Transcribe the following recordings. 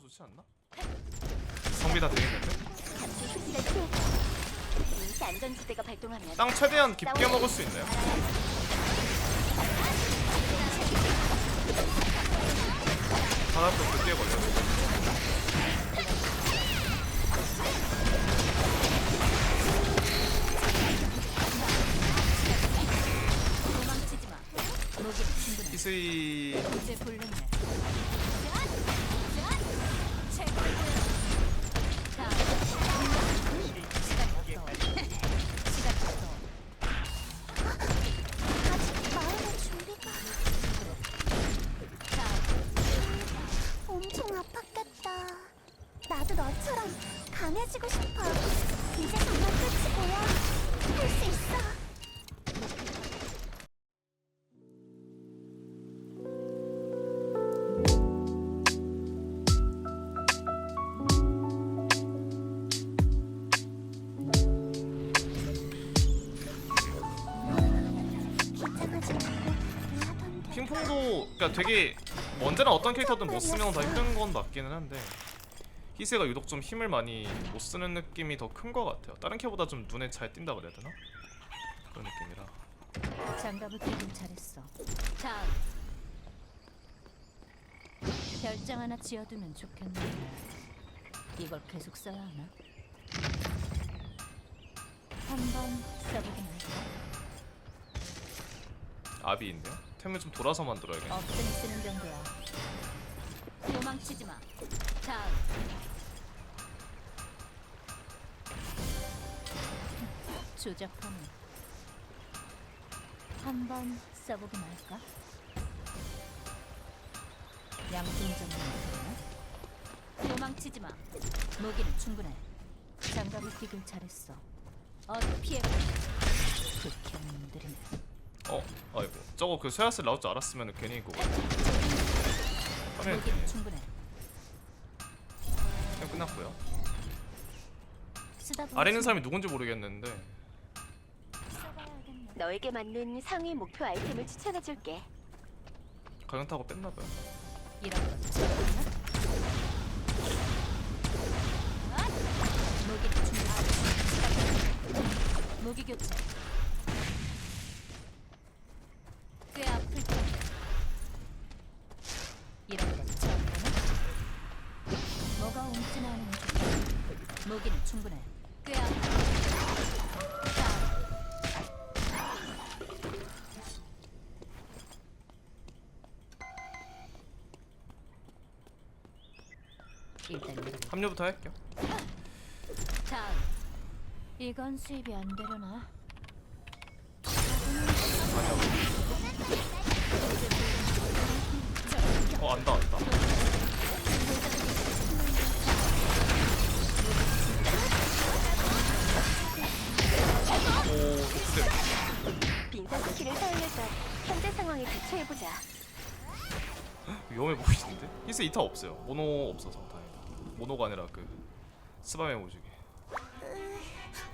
더 좋지 않나? 성비 다 되겠는데? 안전지대가 발동하면 땅 최대한 깊게 먹을 수 있나요? 하나도 늦게 걸려. 도망치지 마. 이제. 자, 강해지고 싶어. 이제 정말 끝이 보여. 할수 있어. 긴장하지 말고 하던데. 핑퐁도 그러니까 되게 언제나 어떤 캐릭터든 못 쓰면 다 힘든 건 맞기는 한데 히세가 유독 좀 힘을 많이 못 쓰는 느낌이 더 큰 것 같아요. 다른 캐보다 좀 눈에 잘 띈다 그래야 되나? 그런 느낌이라. 장갑을 끼긴 잘했어. 자, 별장 하나 지어두면 좋겠는데 이걸 계속 써야 하나? 한번 써보긴 할까? 압이 있네요. 템을 좀 돌아서 만들어야겠네. 없으니 쓰는 정도야. 도망치지 마. 자, 조잡하네. 한번 써보긴 할까? 양심적인 나 도망치지 마. 무기는 충분해. 장갑을 끼길 잘했어. 어디 피해? 극혐들이네. 어, 아이고. 저거 그 쇠하스 나올 줄 알았으면 괜히 그거. 화면 무기는 충분해. 그냥 끝났고요. 쓰다 보면 아래 있는 사람이 누군지 모르겠는데. 너에게 맞는 상위 목표 아이템을 추천해 줄게. 가격 타고 뺐나봐요. 이런 건? 무기 충전. 무기 교체. 꽤 아플 텐데. 이런 건? 뭐가 중. 무기는 충분해. 꽤 아플 자, 합류부터 할게요. 자, 이건 수입이 안 되려나? 어, 안다, 안다. 오, 독수대. 빈사 스킬을 사용해서 현재 상황에 대처해보자. 위험해 보이시는데? 히스 2타 없어요. 모노 없어서 다행이다. 모노가 아니라 그 스바메 오지게.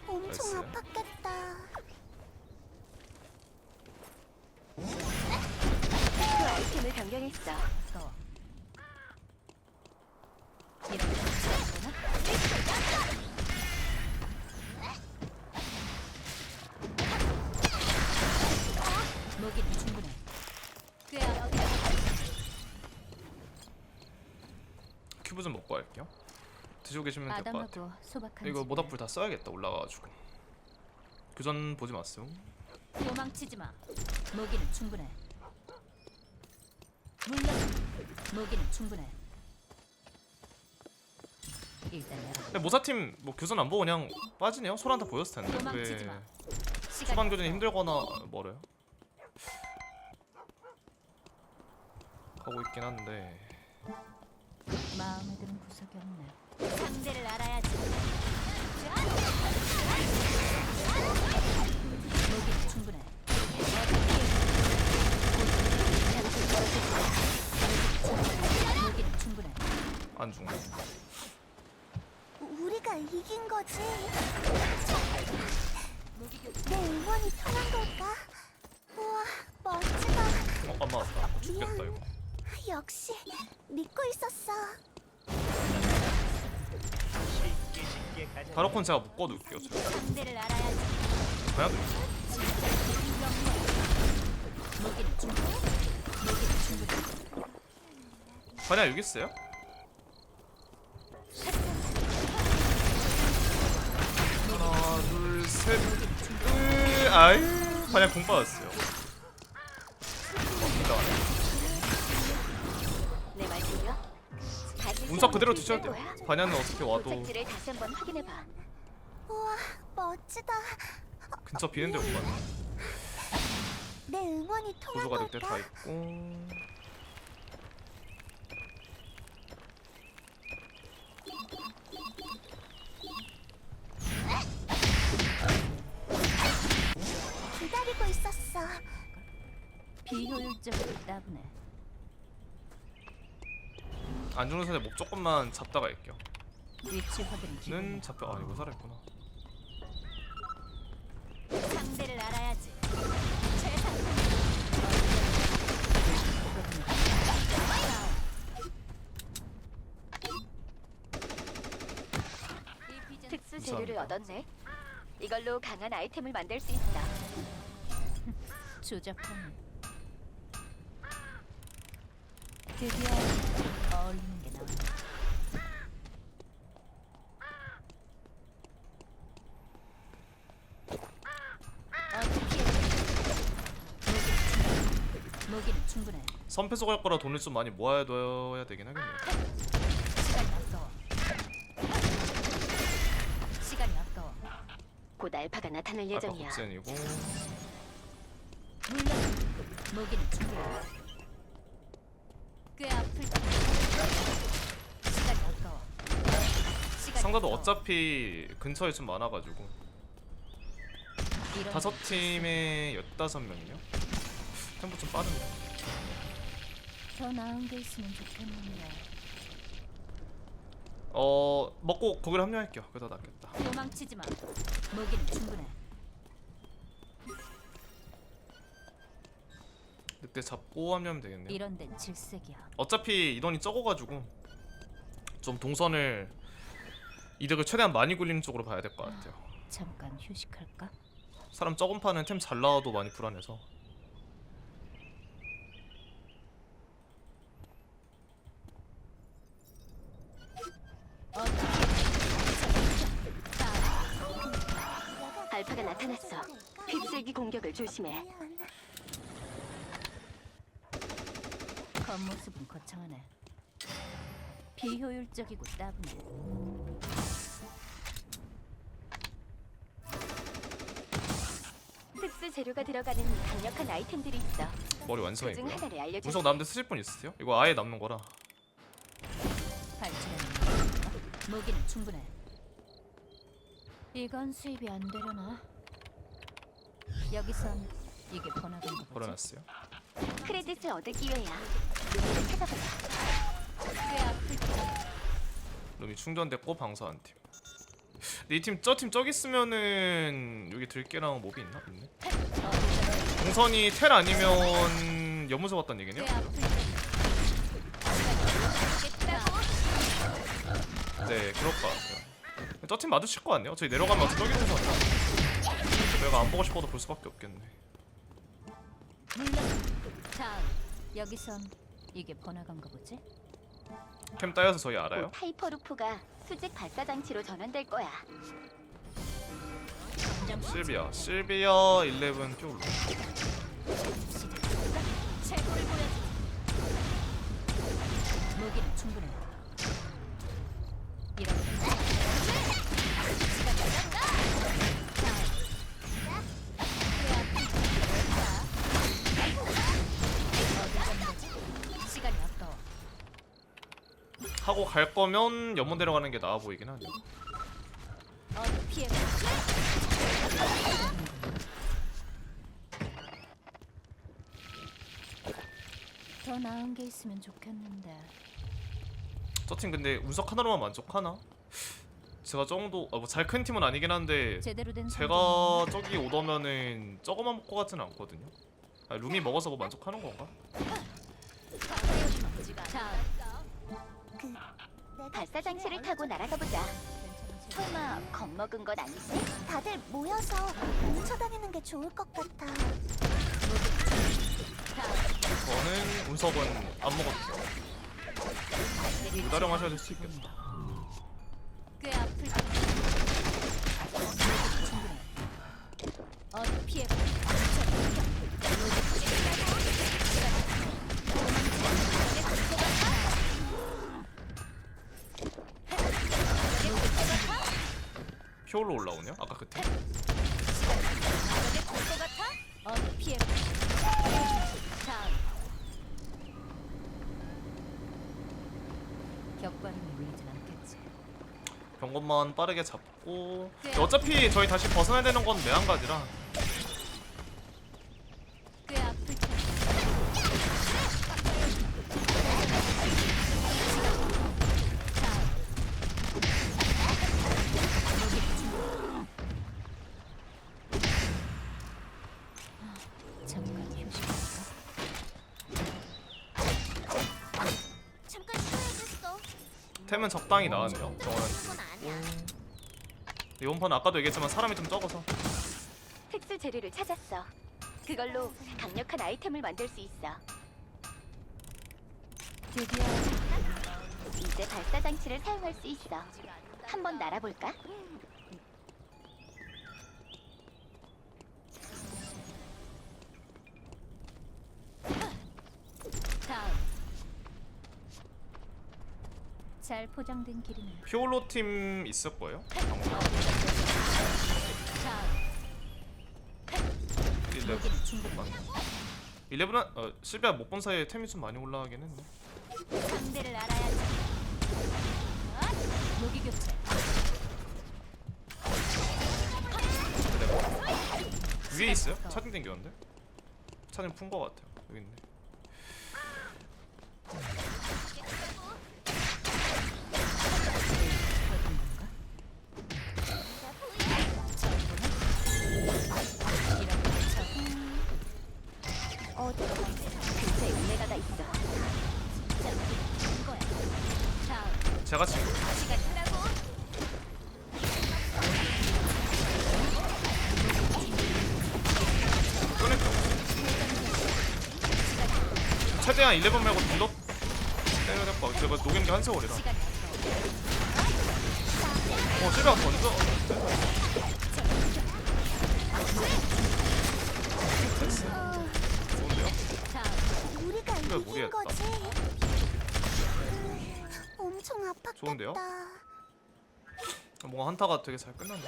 엄청 알았어요. 아팠겠다. 그 아이템을 변경했어. 더. 할게요. 드시고 계시면 될 것 같아요. 아담하고 소박한 이거 모닥불 다 써야겠다 올라가가지고. 교전 보지 마세요. 도망치지 마. 무기는 충분해. 물론 무기는 충분해. 일단 열어. 근데 모사팀 뭐 교전 안 보고 그냥 빠지네요. 소란 다 보였을 텐데 도망치지 왜 마. 초반 교전이 힘들거나 멀어요? 가고 있긴 한데 마음에 드는 구석이 없네. 상대를 알아야지. 무기는 충분해. 안 죽네. 우리가 이긴 거지. 내 응원이 통한 걸까? 우와, 멋지다. 어, 안 맞았다. 어, 죽겠다 이거. 역시 믿고 있었어. 가로콘 제가 묶어둘게요 제가 상대를 알아야지. 그냥 무기는 충분해. 무기는 충분해. 반야 여기 있어요? 하나 둘셋 으, 아이 반야 공 빠졌어요 운석 그대로 볼 돼요? 반야는 어떻게 와도 도착지를 다시 한번 확인해봐. 우와 멋지다. 근처 비는데 못 가네 내 응원이 통한 보조가 늑대 다 걸까? 있고 기다리고 있었어. 비효율적으로 따분해. 안 죽는 선에 목 조금만 잡다가 위치 확인 는. 잡혀 아 이거 살아있구나 상대를 알아야지. 특수. 재료를 얻었네. 이걸로 강한 아이템을 만들 수 있어. 조잡하네. 드디어 어울리는 게 나왔네. 어떻게? 무기는 충분해. 무기는 충분해. 선패소 갈 거라 돈을 좀 많이 모아둬야 되긴 하겠네요 시간이 아까워. 시간이 아까워. 곧 알파가 나타날 예정이야. 물론 무기는 충분해. 꽤. 시간이 아까워. 시간이 아까워. 어차피 근처에 좀 많아가지고 이런 다섯 팀에 열다섯 명이요? 템포 좀 빠른데 더 나은 게 있으면 좋겠는데 어 먹고 거기를 합류할게요 더 낫겠다 도망치지 마. 무기는 충분해. 늑대 잡고 합류하면 되겠네요 이런 데는 질색이야. 어차피 인원이 적어가지고 좀 동선을 이득을 최대한 많이 굴리는 쪽으로 봐야 될 것 같아요 잠깐 휴식할까? 사람 적은 판은 템 잘 나와도 많이 불안해서 알파가 나타났어. 휩쓸기 공격을 조심해. 겉모습은 거창하네. 비효율적이고 따분해. 특수 재료가 들어가는 강력한 아이템들이 있어. 머리 그중 완성이고요 하나를. 운석 남는데 쓰실 분 있으세요? 이거 아예 남는 거라 발전하는 무기는 충분해. 이건 수입이 안 되려나? 여기선 이게 번화가인 거 보지? 걸어놨어요 크레딧을 얻을 기회야. 찾아보자. 꽤 아플 거야. 룸이 충전됐고 방사 한 팀. 근데 이팀 저 팀 저기 있으면은 여기 들깨랑 몹이 있나? 있네. 동선이 텔 아니면 연문서 왔단 얘기네요. 꽤 아플. 네, 그럴 것 같아요. 저 팀 마주칠 것 같네요. 저희 내려가면 저기 있어서 내가 안 보고 싶어도 볼 수밖에 없겠네. 물론 다음 여기선 이게 번화가인가 보지? 캠 따여서 저희 알아요? 곧 하이퍼루프가 수직 발사 장치로 전환될 거야. 실비아, 실비아 11 뾰로. 최고를 보여주지. 무기는 충분해. 이런 하고 갈 거면 연문 데려가는 게 나아 보이긴 하네요. 피해. 더 나은 게 있으면 좋겠는데. 저팀 근데 운석 하나로만 만족하나? 제가 정도 아, 뭐잘 큰 팀은 아니긴 한데 제대로 된 제가 저기 오더면은 저거만 먹고 같지는 않거든요. 아, 룸이 먹어서 뭐 만족하는 건가? 자, 발사 장치를 타고 날아가 보자. 설마 겁먹은 건 아니지? 다들 모여서 뭉쳐다니는 게 좋을 것 같아. 저는 운석은 안 돼요. 유다령 하셔야 될 수 있겠다. 꽤 아플 텐데. 충분해. 어디 피해. 피올로 올라오네요. 아까 그 않겠지. 병건만 빠르게 잡고 어차피 저희 다시 벗어나야 되는 건 매한가지라 템은 적당히 나왔네요. 정원은 건 아니야. 이번 판 아까도 얘기했지만 사람이 좀 적어서 특수 재료를 찾았어. 그걸로 강력한 아이템을 만들 수 있어. 드디어 이제 발사 장치를 사용할 수 있어. 한번 날아볼까? 다음. 잘 포장된 길이네. 피올로 팀 여기는 충분해. 일레븐은 어, 실비아 못 본 사이에 템이 좀 많이 올라가긴 했네. 상대를 알아야지. 아, 무기 교체. 위에 있어요? 차징 땡겼는데? 차징 푼거 같아요. 여기 있네. 제가 지금. 꺼낼게요. 최대한 일레븐 말고 것 같아. 제가 녹인 게 한 세월이라. 시간 어, 실비아 던져. 됐어. 우리가 그래, 이긴 무리했다. 거지. 음, 엄청 아팠겠다. 좋은데요? 뭔가 한타가 되게 잘 끝났네.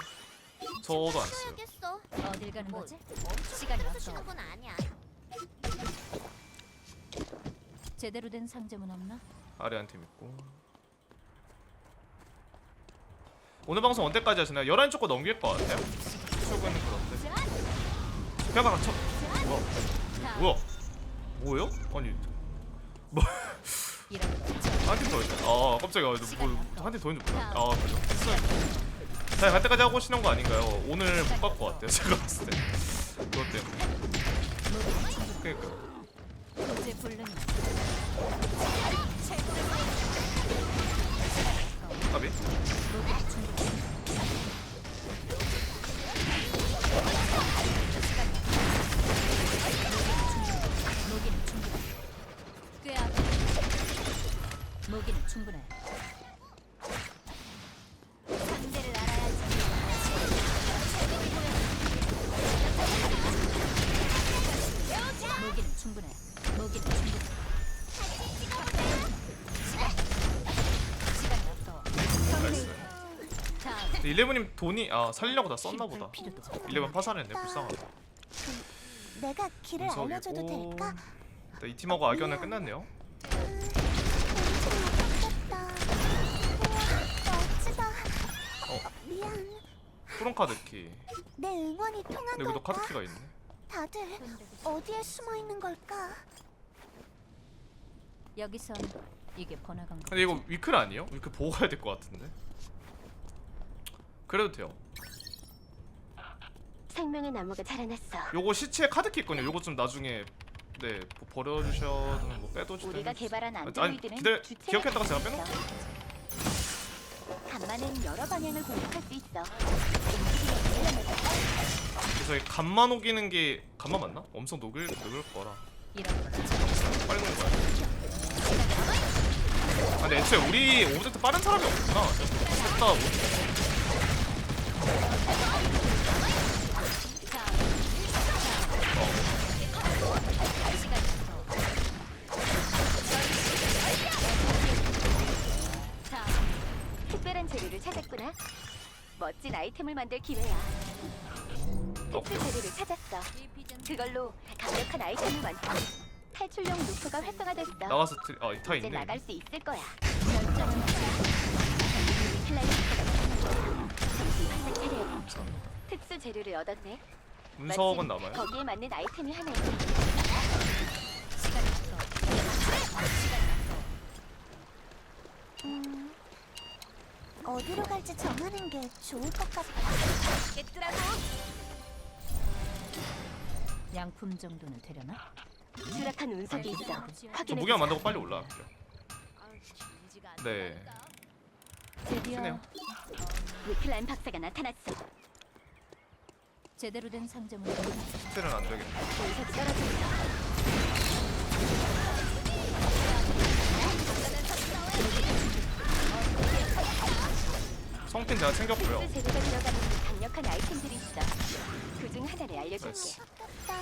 저도 안 써요. 어딜 가는 뭐, 거지? 엄청 시간이 힘들어서 없어. 쉬는 건 아니야. 제대로 된 상점은 없나? 아래 한팀 있고. 오늘 방송 언제까지 하시나요? 11시 조금 넘길 것 같아요. 출근은 그런데. 그냥 쳐. 뭐야? 뭐야? 뭐예요? 아니 이런 거 처음. 한팀더 있네. 아 깜짝이야. 뭐한팀 더 있는 줄 몰라. 아 그죠. 자, 갈 때까지 하고 오시는 거 아닌가요? 오늘 못 갈 것 같아요. 제가 봤을 때. 그것 때문에. 불능. 까비. 다음. 일레븐님 돈이 아 살리려고 다 썼나 보다. 일레븐 파산했네. 불쌍하다. 내가 길을. 알려줘도 될까? 네, 이 팀하고 악연은 끝났네요. 우와, 멋지다. 어. 미안. 푸른 카드 키. 내 응원이 통한 근데 여기도 걸까? 카드 키가 있네. 다들 어디에 숨어 있는 걸까? 여기선 이게 번화간 거. 근데 이거 위클 아니에요? 위클 보고 가야 될 것 같은데. 그래도 돼요. 생명의 나무가 자라났어. 요거 시체 카드 키 있거든요. 요거 좀 나중에 네뭐 버려주셔든 뭐 빼두시든. 우리가 개발한 아니 안드로이드는 기다려 주체가 기억했다가 제가. 있어. 간만엔 여러 방향을 공격할 수 있어. 이 간만 녹이는 게 간만 맞나? 엄청 녹을 녹을 거라 이런 빨리 녹는 거야. 아 근데 애초에 우리 오브젝트 빠른 사람이 없구나. 셋다 특별한 재료를 찾았구나. 멋진 아이템을 만들 기회야. 특수 재료를 찾았어. 그걸로 강력한 아이템을 만들. 탈출용 루프가 활성화됐어. 나가서 트... 아 이타 이제 있네. 나갈 수 있을 거야. 결정은 클라이스가 활짝 차려. 특수 재료를 얻었네. 운석은 마침 남아요. 거기에 맞는 아이템이 하나 없어. 없어. 음, 어디로 갈지 정하는 게 좋을 것 같아. 양품 정도는 되려나? 추락한 운석이 있어. 저 확인해. 무기만 만들고 빨리 올라갈게요. 네. 드디어. 위클라인 박사가 나타났어. 제대로 된 상점을 스틸은 안 떨어졌어. 성핀 제가 챙겼고요. 특수 재료가 들어가는 강력한 아이템들이 있어. 그중 하나를 알려줄게. 나이스. 아깝다.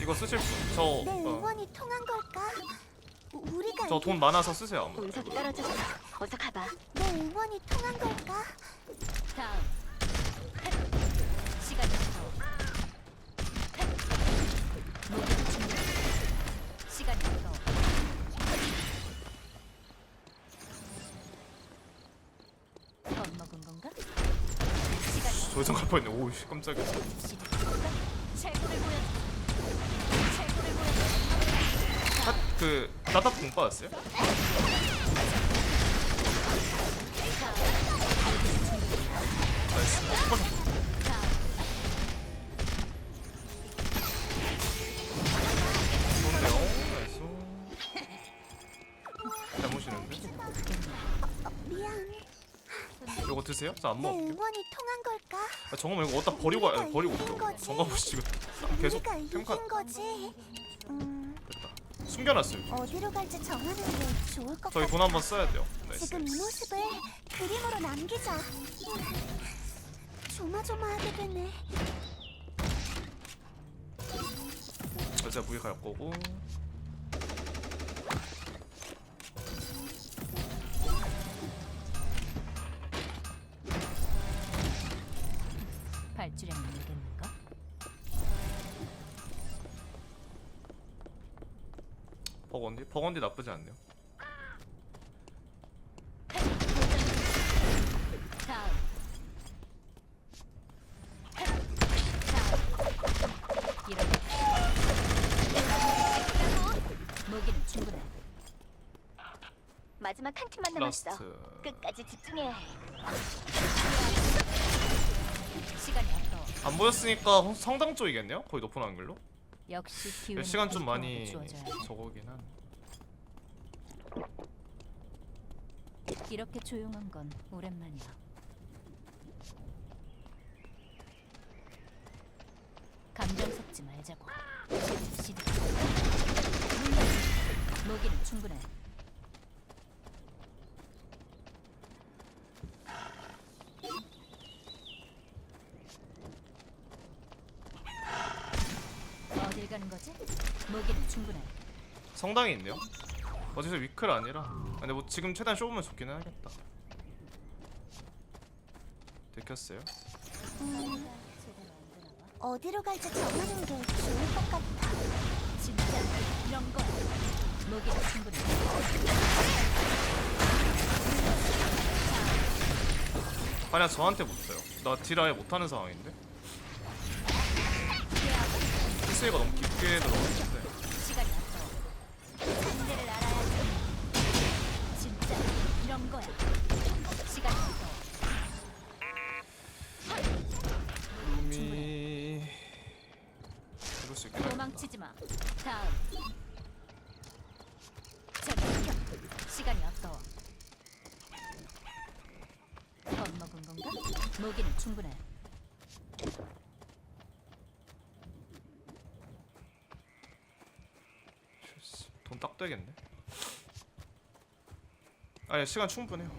이거 쓰실 분? 저... 내 어, 응원이 통한 걸까? 우- 우리가 저 돈 많아서 쓰세요 아무. 운석이 떨어졌어. 어서 가봐. 내 응원이 통한 걸까? 다음. 시간이. 모든 준비. 시간이 없어. 겁먹은 건가? 시간이 갈 뻔했네. 오우 씨, 깜짝이야. 최고를 그 나답 공 빠졌어요? 나이스. 슈퍼 좋은데요? 나이스. 잘 모시는데? 미안. 이거 드세요? 저 안 내 먹을게요. 응원이 통한 걸까? 아, 정말 이거 어디다 버리고 와, 아니, 버리고 있어. 씨 지금 계속 우리가 이긴 거지. 숨겨놨어요. 어디로 갈지 정하는 게 좋을 것 저희 같아. 돈 한번 써야 돼요. 나이스. 지금 이 모습을 그림으로 남기자. 조마조마하게 되네. 여자 무기 갈 거고. 발주량이 되겠는 버건디? 버건디 나쁘지 않네요. 무기는 충분해. 마지막 한 팀만 남았어. 라스트. 끝까지 집중해야 해. 시간이 없어. 안 보였으니까 성- 성당 쪽이겠네요? 거의 높은 확률로? 역시 기회는 시간 좀 많이. 저거긴 한. 이렇게 조용한 건 오랜만이야. 감정 섞지 말자고. 시드. 무기는 충분해. 어딜 가는 거지? 무기는 충분해. 성당이 있네요. 어디서 위클 아니라. 아, 근데 뭐 지금 최대한 쇼보면 좋긴 해야겠다. 들켰어요. 음, 어디로 갈지 정하는 게 좋을 것 같아. 진짜 이런 거야. 무기는 충분해. 만약 저한테 못 써요. 나 딜아예 못하는 상황인데. 피스가 너무 깊게 들어갔 돈 딱 되겠네. 아니 시간 충분해요.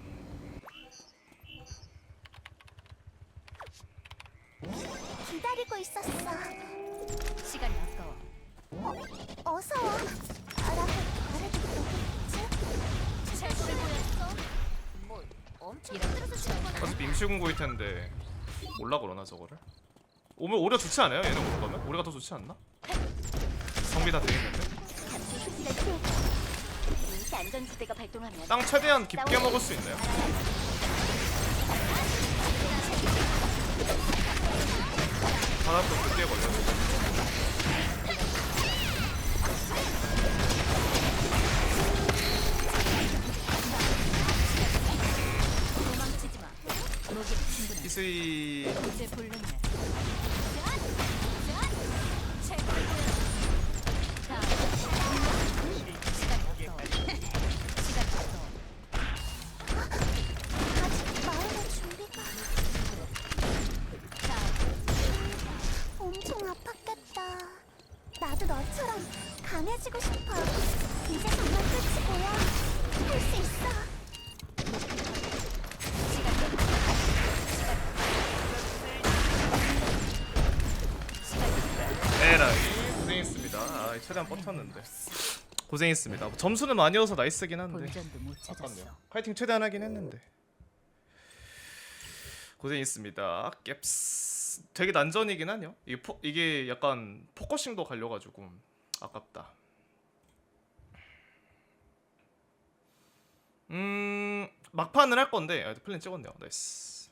기다리고 있었어. 시간이 아까워. 어서 와. 라고 말해도 되겠지? 최고를 보였어. 뭐 엄청 힘들어서 좋은 건 어차피 임시공고일 텐데 몰라 그러나 저거를? 오면 오히려 좋지 않아요? 얘는 오는 거면? 우리가 더 좋지 않나? 성비 다 되겠는데? 땅 최대한 깊게 먹을 수 있나요? 바닥도 늦게 걸려. 에라이 고생했습니다. 아, 최대한 버텼는데 고생했습니다. 점수는 많이 얻어서 나이스긴 한데 본전도 못 찾았어. 아깝네요. 파이팅 최대한 하긴 했는데 고생했습니다. 깹스 되게 난전이긴 하네요. 이게 포, 이게 약간 포커싱도 갈려가지고 아깝다. 음 막판을 할 건데 아, 플랜 찍었네요. 나이스.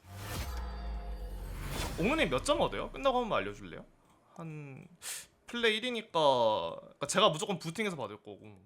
옥누님 몇점 얻어요? 끝나고 한번 알려줄래요? 한 플레이 1이니까 제가 무조건 부팅해서 받을 거고